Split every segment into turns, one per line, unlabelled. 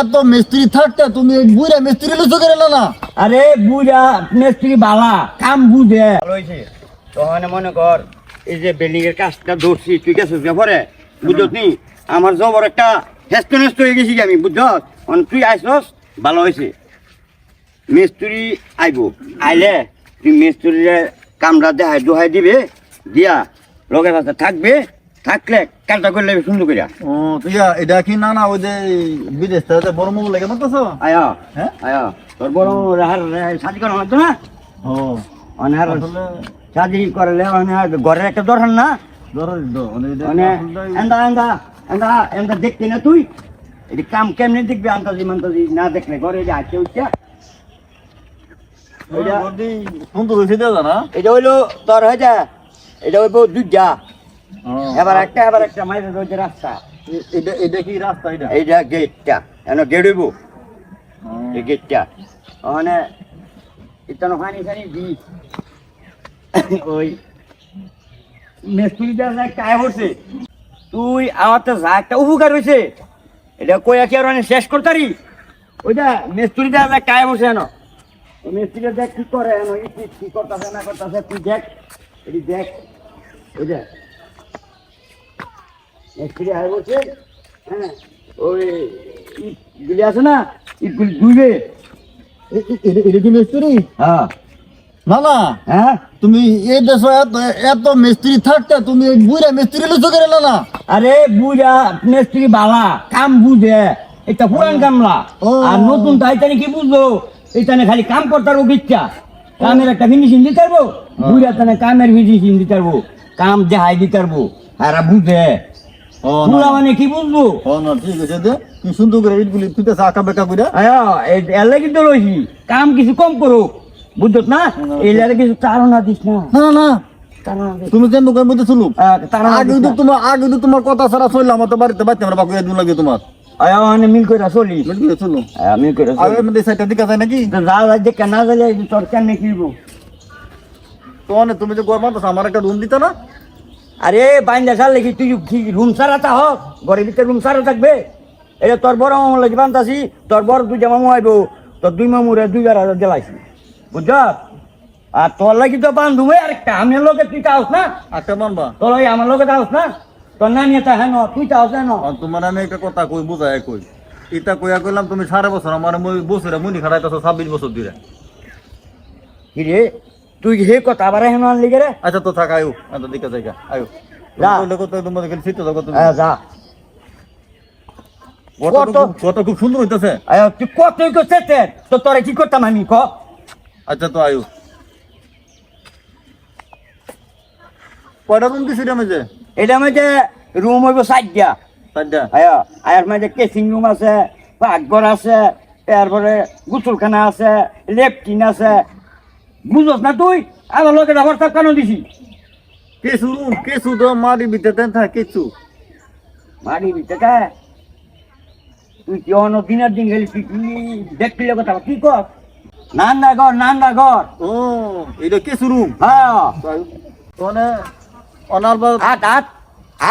এত মিস্ত্রি থাকতে তুমি বুড়া মিস্ত্রি লুচো করে না না
আরে বুঝা মিস্ত্রি বালা কাম বুঝে।
ভালো হয়েছে। তখন মনে কর এই যে বিল্ডিং এর কাজটা ধরছি তুই গেছিস না পরে? বুঝত নি? আমার জবর একটা হেস্ত নেস্ত হয়ে গেছি আমি বুঝত তুই আইসস ভালো হয়েছে। মিস্ত্রি আইব। আইলে তুই মিস্ত্রিরে কামরা দেখাই দোহাই দিবে দিয়া লগে পাশে থাকবে থাকলে কাজটা করলে সুন্দর করিয়া
ও তুই এটা কি না না ওই যে বিদেশ থেকে বড় মোবাইল লেগে মারতেছ?
আয়া
হ্যাঁ?
আয়া তোর বড় রাহার সাজি করা হতো না?
ও।
অনার সাজি করলে অনার ঘরের একটা দরকার না?
মানে
এন্দা এন্দা এন্দা এন্দা দেখতে না তুই? এটি কাম কেমনে দেখবি আন্তাজি মান্তাজি না দেখলে ঘরে যে আছে উঠছে
ওই সুন্দর হয়েছে না।
এটা হইল তোর হয়েছে এটা হইব দুইটা। এবার একটা এবার একটা মাইরে রয়েছে রাস্তা।
এটা এটা কি রাস্তা এটা?
এইটা গেটটা এন গেট হইব এই গেটটা। ওখানে ইতানো পানি সানি দি ওই মেস্তুরিটা একটা আয় হচ্ছে। তুই আমার তো যা একটা উপকার হয়েছে। এটা কইয়া কি আর শেষ করতারি ওইটা মেস্তুরিটা একটা আয় বসে এনো। ওই মেস্তুরিটা দেখ কি করে এনো কি করতেছে না করতেছে তুই দেখ। এটি দেখ। ওইটা মেস্তুরি হ্যাঁ ওই ইটগুলি আছে না ইটগুলি ধুইবে।
এ- এ- এটা- এটা কি মিস্ত্রি?
হ্যাঁ।
না
হ্যাঁ?
তুমি এই দেশে এত এত মিস্ত্রি থাকতে তুমি বুড়া মিস্ত্রি লুচো করে না না
আরে বুঝা মিস্ত্রি বালা কাম বুঝে। এটা পুরান কামলা। আর নতুন তাইতানি কি বুঝলো এইখানে খালি কাম করতার ইচ্ছা কামের একটা ফিনিশিং দিতে পারব? বুঝা তানে কামের ফিনিশিং দিতে পারব। কাম দেখাই দিতে পারব। আর বুঝে। পুরা মানে কি বুঝব?
ও না ঠিক আছে দে। কি সুন্দর করে ইটগুলি তুইতেছে আঁকা বেকা করে
কিন্তু লইছি। কাম কিছু কম করো। বুঝত না? এলারে কিছু তাড়না দিস না।
না না তুমি কেন দোকান মধ্যে শুনু আগে তো তোমার আগে তো তোমার কথা ছাড়া চললাম আমার তো বাড়িতে বাড়িতে আমরা বাকি একদিন লাগে তোমার।
আয়া মানে মিল করে চলি। আয়া, মিল করে
আগে মধ্যে সাইডটা দিকা যায় নাকি?
যা যা দেখে না গেলে তোর কেন কিনবো?
তো তুমি যে গরম তো আমার একটা রুম দিতে না?
আরে বাইন্দা সার লেগে তুই কি রুম সারাটা হোক? ঘরের ভিতরে রুম সারা থাকবে? এটা তোর বড় মামু লাগে বান্তাছি তোর বড় দুইটা মামু আইব তোর দুই মামুরে দুইবার আর জ্বালাইছি। বুঝছ? আর তোর লাগি তো বান্ধবী আরেকটা আমি লোকে তুই তাহস না?
একটা মানবা
তোর ওই আমার লোকে তাহস না? তোর না নিয়ে তা হ্যাঁ তুই তাহস না
তোমার আমি একটা কথা কই বুঝাই কই। ইটা কইয়া কইলাম তুমি সারা বছর আমার বছরে মুনি খাটাইতেছো ছাব্বিশ বছর ধরে
কি রে? তুই হে কথা আবার হেন আনলি রে?
আচ্ছা তো থাক আয়ু। এত দিকে জায়গা আয়ু।
যা।
কত তোমার খালি শীত থাকো তুমি
আয়া, যা।
কত
কত?
খুব- কত সুন্দর হইতেছে।
আয়া, তুই কতই করছে তো তোরে কি করতাম আমি ক?
আচ্ছা তো আয়ু। কয়টা রুম দিছি রে মাঝে
এটা মধ্যে রুম হইব সাইডটা
চারটা?
আয়া আয়ার মধ্যে কেসিং রুম আছে পাকঘর আছে তারপরে গোসলখানা আছে লেফটিন আছে বুঝস না তুই? আমার লোকে ব্যবহার সব কেন দিছি?
রুম কিছু তো মারি ভিতরে দেন থাকে কিছু।
মারি ভিতরে তুই কি অন্য দিনের দিন গেলি? তুই কি দেখলি কথা কি কর? নান্দা ঘর নান্দা ঘর।
ও এটা কিছু রুম?
হ্যাঁ।
মানে অনার বা
আট আট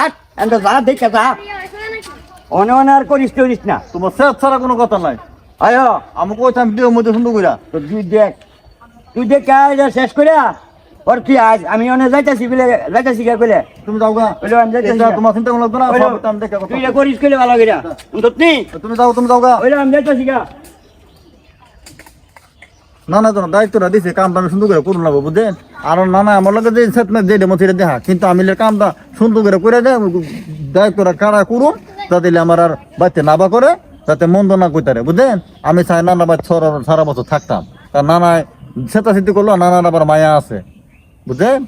আট। এত যা দেখে যা। অনে অনে আর করিস টরিস না।
তোমার শেষ ছাড়া কোনো কথা নাই।
আয়।
আমাকে কইতাম দিও মধ্যে সুন্দর কইরা।
তো তুই দেখ। তুই দেখ আজ শেষ করে ওর তুই আজ? আমি অনেক যাইতাছি বলে যাইতাছি কে বলে
তুমি যাও গা।
বলে আমি যাইতাছি
তোমার চিন্তা কোনো লাগবে না আমি দেখে
তুই এটা করিস করে ভালো করে বুঝতনি
তুমি যাও তুমি যাও গা।
ওইলে আমি যাইতাছি গা।
না না তোমার দায়িত্বটা দিছে কামটা আমি সুন্দর করে করুন লাগবো বুঝছেন আর না না আমার লগে যে সেটমে যে ডেমো সেটা দেখা কিন্তু আমি কামটা সুন্দর করে করে দেয় দায়িত্বটা কারা করুন যাতে আমার আর বাচ্চা নাবা করে যাতে মন্দ না কইতারে বুঝছেন আমি চাই নানা বাচ্চা সারা সারা বছর থাকতাম। কারণ নানা সিদ্ধি করল নানা আবার মায়া আছে। বুঝছেন?